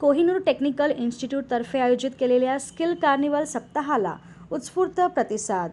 Kohinoor technical इन्स्टिट्यूटतर्फे आयोजित केलेल्या skill carnival सप्ताहाला उत्स्फूर्त प्रतिसाद.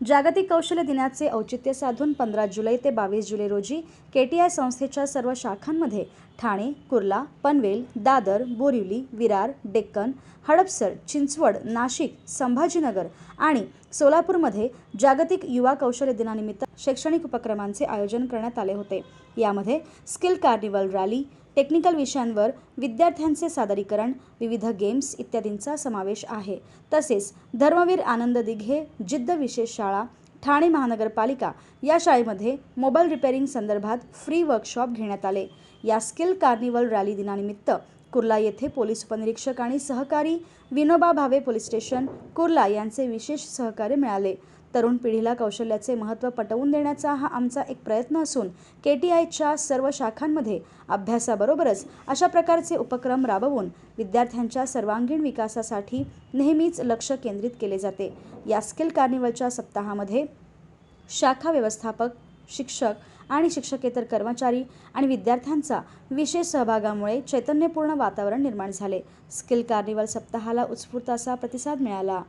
जागतिक कौशल्य दिनाचे औचित्य साधून पंधरा जुलै ते बावीस जुलै रोजी के टी आय संस्थेच्या सर्व शाखांमध्ये ठाणे कुर्ला पनवेल दादर बोरिवली विरार डेक्कन हडपसर चिंचवड नाशिक संभाजीनगर आणि सोलापूरमध्ये जागतिक युवा कौशल्य दिनानिमित्त शैक्षणिक उपक्रमांचे आयोजन करण्यात आले होते. यामध्ये स्किल कार्निवल रॅली टेक्निकल विषयांवर विद्यार्थ्यांचे सादरीकरण विविध गेम्स इत्यादींचा समावेश आहे. तसेच धर्मवीर आनंद दिघे जिद्द विशेष शाळा ठाणे महानगरपालिका या शाळेमध्ये मोबाईल रिपेअरिंग संदर्भात फ्री वर्कशॉप घेण्यात आले. या स्किल कार्निवल रॅली दिनानिमित्त कुर्ला येथे पोलीस उपनिरीक्षक आणि सहकारी विनोबा भावे पोलीस स्टेशन कुर्ला यांचे विशेष सहकार्य मिळाले. तरुण पिढीला कौशल्याचे महत्त्व पटवून देण्याचा हा आमचा एक प्रयत्न असून के टी आयच्या सर्व शाखांमध्ये अभ्यासाबरोबरच अशा प्रकारचे उपक्रम राबवून विद्यार्थ्यांच्या सर्वांगीण विकासासाठी नेहमीच लक्ष केंद्रित केले जाते. या स्किल कार्निवलच्या सप्ताहामध्ये शाखा व्यवस्थापक शिक्षक आणि शिक्षकेतर कर्मचारी आणि विद्यार्थ्यांचा विशेष सहभागामुळे चैतन्यपूर्ण वातावरण निर्माण झाले. स्किल कार्निवल सप्ताहाला उत्स्फूर्त असा प्रतिसाद मिळाला.